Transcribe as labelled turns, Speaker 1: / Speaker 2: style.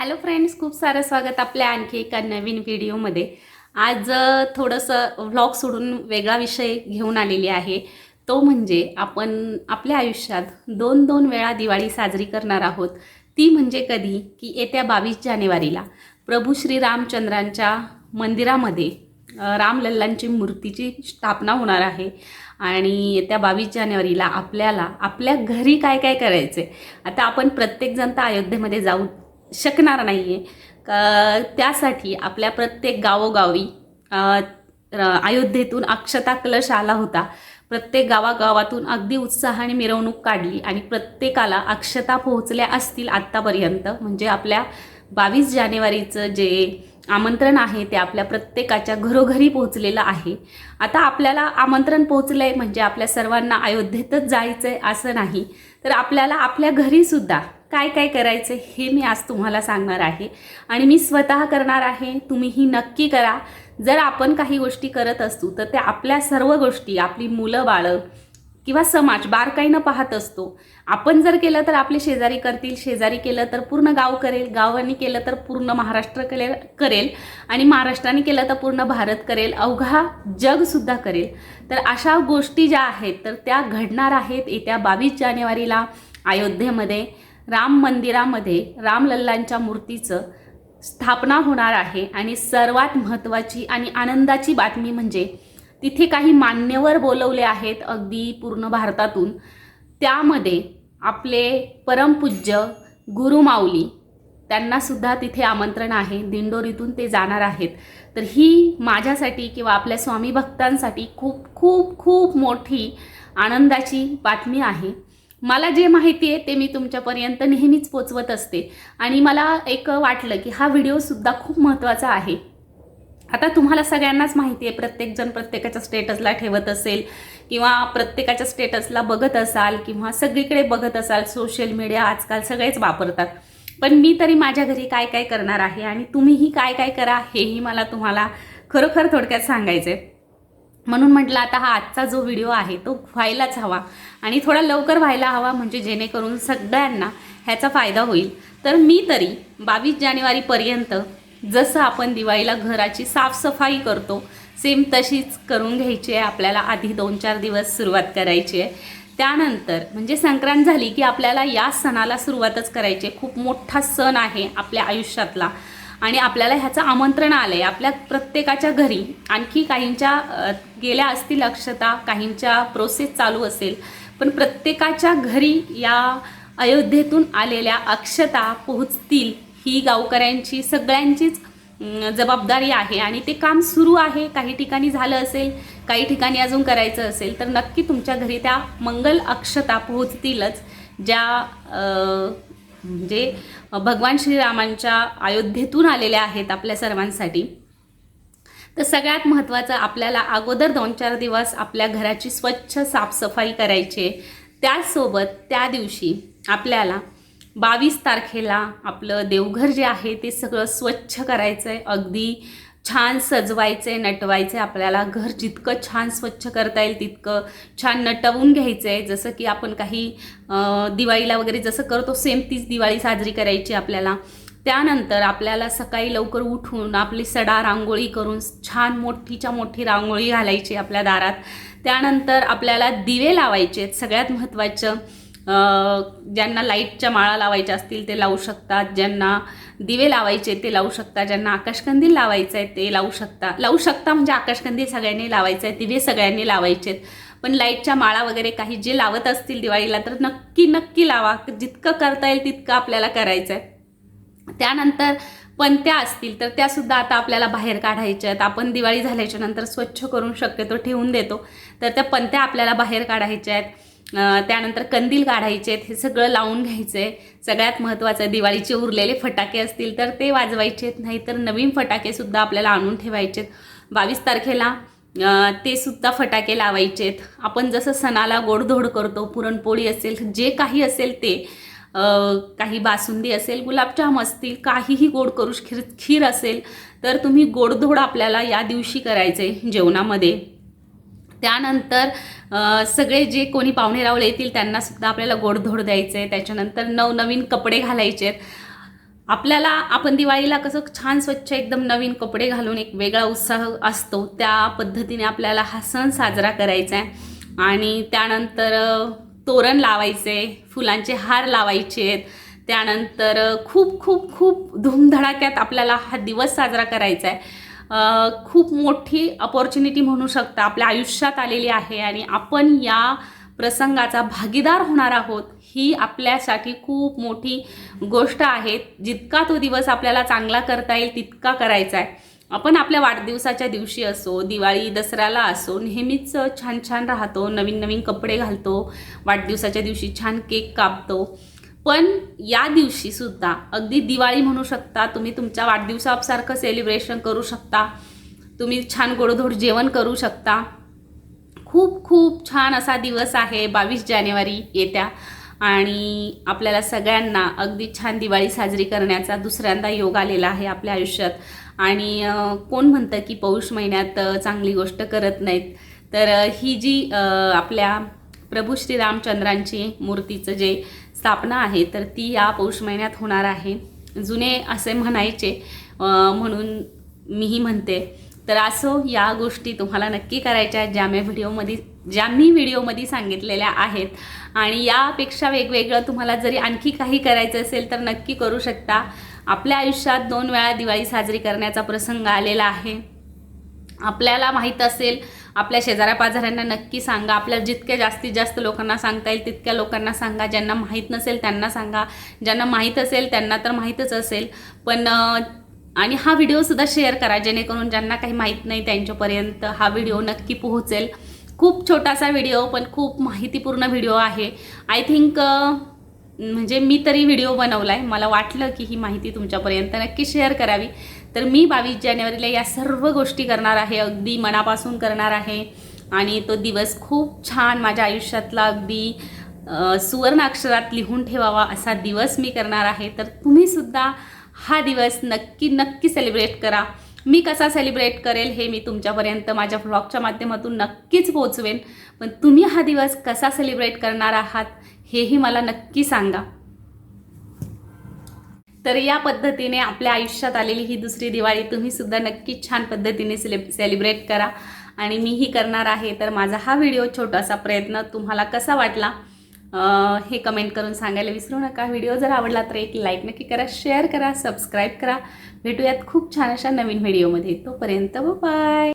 Speaker 1: Hello friends खूप सारं स्वागत आपल्या आणखी एका नवीन व्हिडिओमध्ये. आज थोडंसं व्लॉग सोडून वेगळा विषय घेऊन आलेली आहे. तो म्हणजे आपण आपल्या आयुष्यात दोन दोन वेळा दिवाळी साजरी करणार आहोत. ती म्हणजे कधी? की येत्या बावीस जानेवारीला. प्रभू श्री रामचंद्रांच्या मंदिरामध्ये रामलल्लांची मूर्तीची स्थापना होणार आहे. आणि येत्या बावीस जानेवारीला आपल्याला आपल्या घरी काय काय करायचं आहे आता आपण प्रत्येकजण तर अयोध्येमध्ये जाऊ शकणार नाही आहे त्यासाठी आपल्या प्रत्येक गावोगावी अयोध्येतून अक्षता कलश आला होता. प्रत्येक गावागावातून अगदी उत्साहाने मिरवणूक काढली आणि प्रत्येकाला अक्षता पोहोचल्या असतील आत्तापर्यंत. म्हणजे आपल्या बावीस जानेवारीचं जे आमंत्रण आहे ते आपल्या प्रत्येकाच्या घरोघरी पोहोचलेलं आहे. आता आपल्याला आमंत्रण पोहोचलं आहे म्हणजे आपल्या सर्वांना अयोध्येतच जायचं आहे असं नाही. तर आपल्याला आपल्या घरीसुद्धा काय काय करायचं हे मी आज तुम्हाला सांगणार आहे. आणि मी स्वतः करणार आहे तुम्हीही नक्की करा. जर आपण काही गोष्टी करत असू तर त्या आपल्या सर्व गोष्टी आपली मुलं बाळं किंवा समाज बारकाईनं पाहत असतो. आपण जर केलं तर आपले शेजारी करतील शेजारी केलं तर पूर्ण गाव करेल गावाने केलं तर पूर्ण महाराष्ट्र करेल करेल आणि महाराष्ट्राने केलं तर पूर्ण भारत करेल अवघा जगसुद्धा करेल. तर अशा गोष्टी ज्या आहेत तर त्या घडणार आहेत येत्या बावीस जानेवारीला अयोध्येमध्ये. राम मंदिरामध्ये रामलल्लांच्या मूर्तीचं स्थापना होणार आहे आणि सर्वात महत्त्वाची आणि आनंदाची बातमी म्हणजे तिथे काही मान्यवर बोलवले आहेत अगदी पूर्ण भारतातून. त्यामध्ये आपले परमपूज्य गुरुमाऊली त्यांनासुद्धा तिथे आमंत्रण आहे. दिंडोरीतून ते जाणार आहेत. तर ही माझ्यासाठी किंवा आपल्या स्वामी भक्तांसाठी खूप खूप खूप मोठी आनंदाची बातमी आहे. मला जे माहिती आहे ते मी तुमच्यापर्यंत नेहमीच पोचवत असते. आणि मला एक वाटलं की हा व्हिडिओसुद्धा खूप महत्त्वाचा आहे. आता तुम्हाला सगळ्यांनाच माहिती आहे प्रत्येकजण प्रत्येकाच्या स्टेटसला ठेवत असेल किंवा प्रत्येकाच्या स्टेटसला बघत असाल किंवा सगळीकडे बघत असाल सोशल मीडिया आजकाल सगळेच वापरतात. पण मी तरी माझ्या घरी काय काय करणार आहे आणि तुम्हीही काय काय करा हेही मला तुम्हाला खरोखर थोडक्यात सांगायचं आहे म्हणून म्हटलं आता हा आजचा जो व्हिडिओ आहे तो व्हायलाच हवा आणि थोडा लवकर व्हायला हवा म्हणजे जेणेकरून सगळ्यांना ह्याचा फायदा होईल. तर मी तरी बावीस जानेवारीपर्यंत जसं आपण दिवाळीला घराची साफसफाई करतो सेम तशीच करून घ्यायची आहे. आपल्याला आधी दोन चार दिवस सुरुवात करायची आहे. त्यानंतर म्हणजे संक्रांत झाली की आपल्याला या सणाला सुरुवातच करायची आहे. खूप मोठा सण आहे आपल्या आयुष्यातला. आणि आपल्याला ह्याचं आमंत्रण आलं आहे आपल्या प्रत्येकाच्या घरी आणखी काहींच्या गेल्या असतील अक्षता काहींच्या प्रोसेस चालू असेल पण प्रत्येकाच्या घरी या अयोध्येतून आलेल्या अक्षता पोहोचतील ही गावकऱ्यांची सगळ्यांचीच जबाबदारी आहे. आणि ते काम सुरू आहे काही ठिकाणी झालं असेल काही ठिकाणी अजून करायचं असेल तर नक्की तुमच्या घरी त्या मंगल अक्षता पोहोचतीलच ज्या म्हणजे भगवान श्रीरामांच्या अयोध्येतून आलेल्या आहेत आपल्या सर्वांसाठी. तर सगळ्यात महत्त्वाचं आपल्याला अगोदर दोन चार दिवस आपल्या घराची स्वच्छ साफसफाई करायची आहे. त्याचसोबत त्या दिवशी आपल्याला बावीस तारखेला आपलं देवघर जे आहे ते सगळं स्वच्छ करायचं आहे अगदी छान सजवायचे नटवायचे आपल्याला घर जितकं छान स्वच्छ करता येईल तितकं छान नटवून घ्यायचं. आहे जसं की आपण काही दिवाळीला वगैरे जसं करतो सेम तीच दिवाळी साजरी करायची आपल्याला. त्यानंतर आपल्याला सकाळी लवकर उठून आपली सडा रांगोळी करून छान मोठीच्या मोठी रांगोळी घालायची आपल्या दारात. त्यानंतर आपल्याला दिवे लावायचे आहेत सगळ्यात महत्त्वाचं ज्यांना लाईटच्या माळा लावायच्या असतील ते लावू शकतात. ज्यांना दिवे लावायचे ते लावू शकता. ज्यांना आकाशकंदील लावायचं आहे ते लावू शकता. लावू शकता म्हणजे आकाशकंदील सगळ्यांनी लावायचं आहे दिवे सगळ्यांनी लावायचे आहेत पण लाईटच्या माळा वगैरे काही जे लावत असतील दिवाळीला तर नक्की नक्की लावा. जितकं करता येईल तितकं आपल्याला करायचं आहे त्यानंतर पणत्या असतील तर त्यासुद्धा आता आपल्याला बाहेर काढायच्या आहेत. आपण दिवाळी झाल्याच्यानंतर स्वच्छ करून शक्यतो ठेवून देतो. तर त्या पणत्या आपल्याला बाहेर काढायच्या आहेत. त्यानंतर कंदील काढायचे आहेत हे सगळं लावून घ्यायचं. आहे सगळ्यात महत्त्वाचं दिवाळीचे उरलेले फटाके असतील तर ते वाजवायचे आहेत नाहीतर नवीन फटाकेसुद्धा आपल्याला आणून ठेवायचेत. बावीस तारखेला ते सुद्धा फटाके लावायचेत. आपण जसं सणाला गोडधोड करतो पुरणपोळी असेल जे काही असेल ते काही बासुंदी असेल गुलाबजाम असतील काहीही गोड करू खीर खीर असेल तर तुम्ही गोडधोड आपल्याला या दिवशी करायचे जेवणामध्ये. त्यानंतर सगळे जे कोणी पाहुणे रावळे येतील त्यांनासुद्धा आपल्याला गोडधोड द्यायचं. आहे त्याच्यानंतर नवनवीन कपडे घालायचे. आहेत आपल्याला आपण दिवाळीला कसं छान स्वच्छ एकदम नवीन कपडे घालून एक वेगळा उत्साह असतो. त्या पद्धतीने आपल्याला हा सण साजरा करायचा आहे. आणि त्यानंतर तोरण लावायचे फुलांचे हार लावायचे. आहेत त्यानंतर खूप खूप खूप धूमधडाक्यात आपल्याला हा दिवस साजरा करायचा आहे. खूप मोठी अपॉर्च्युनिटी म्हणू शकता. आपल्या आयुष्यात आलेली आहे आणि आपण या प्रसंगाचा भागीदार होणार आहोत ही आपल्यासाठी खूप मोठी गोष्ट आहे. जितका तो दिवस आपल्याला चांगला करता येईल तितका करायचा आहे. आपण आपल्या वाढदिवसाच्या दिवशी असो दिवाळी दसऱ्याला असो नेहमीच छान छान राहतो नवीन नवीन कपडे घालतो वाढदिवसाच्या दिवशी छान केक कापतो. पण या दिवशी सुद्धा अगदी दिवाळी म्हणू शकता तुम्ही तुमच्या वाढदिवसासारखं सेलिब्रेशन करू शकता तुम्ही छान गोडधोड जेवण करू शकता. खूप खूप छान असा दिवस आहे बावीस जानेवारी येत्या. आणि आपल्याला सगळ्यांना अगदी छान दिवाळी साजरी करण्याचा दुसऱ्यांदा योग आलेला आहे आपल्या आयुष्यात. आणि कोण म्हणतं की पौष महिन्यात चांगली गोष्ट करत नाहीत. तर ही जी आपल्या प्रभू श्रीरामचंद्रांची मूर्तीचं जे स्थापना आहे तर ती या पौष महिन्यात होणार आहे. जुने असे म्हणायचे म्हणून मीही म्हणते. तर असो या गोष्टी तुम्हाला नक्की करायच्या आहेत ज्या मी व्हिडिओमध्ये ज्या मी व्हिडिओमध्ये सांगितलेल्या आहेत. आणि यापेक्षा वेगवेगळं तुम्हाला जरी आणखी काही करायचं असेल तर नक्की करू शकता. आपल्या आयुष्यात दोन वेळा दिवाळी साजरी करण्याचा प्रसंग आलेला आहे. आपल्याला माहीत असेल आपल्या शेजाऱ्या पाजाऱ्यांना नक्की सांगा. आपल्या जितक्या जास्तीत जास्त लोकांना सांगता येईल तितक्या लोकांना सांगा. ज्यांना माहीत नसेल त्यांना सांगा. ज्यांना माहीत असेल त्यांना तर माहीतच असेल. पण आणि हा व्हिडिओसुद्धा शेअर करा जेणेकरून ज्यांना काही माहीत नाही त्यांच्यापर्यंत हा व्हिडिओ नक्की पोहोचेल. खूप छोटासा व्हिडिओ पण खूप माहितीपूर्ण व्हिडिओ आहे. आय थिंक म्हणजे मी तरी व्हिडिओ बनवला आहे मला वाटलं की ही माहिती तुमच्यापर्यंत नक्की शेअर करावी. तर मी बावीस जानेवारीला या सर्व गोष्टी करणार आहे अगदी मनापासून करणार आहे. आणि तो दिवस खूप छान माझ्या आयुष्यातला अगदी सुवर्ण अक्षरात लिहून ठेवावा असा दिवस मी करणार आहे. तर तुम्हीसुद्धा हा दिवस नक्की नक्की सेलिब्रेट करा. मी कसा सेलिब्रेट करेल हे मी तुमच्यापर्यंत माझ्या ब्लॉगच्या माध्यमातून नक्कीच पोचवेन पण तुम्ही हा दिवस कसा सेलिब्रेट करणार आहात हेही मला नक्की सांगा. तर या पद्धतीने आपल्या आयुष्यात आलेली ही दुसरी दिवाळी तुम्ही सुद्धा नक्की छान पद्धतीने सेले सेलिब्रेट करा. आणि मीही करणार आहे तर माझा हा व्हिडिओ छोटासा प्रयत्न तुम्हाला कसा वाटला हे कमेंट करून सांगायला विसरू नका. व्हिडिओ जर आवडला तर एक लाईक नक्की करा शेअर करा सबस्क्राईब करा. भेटूयात खूप छान अशा नवीन व्हिडिओमध्ये तोपर्यंत बाय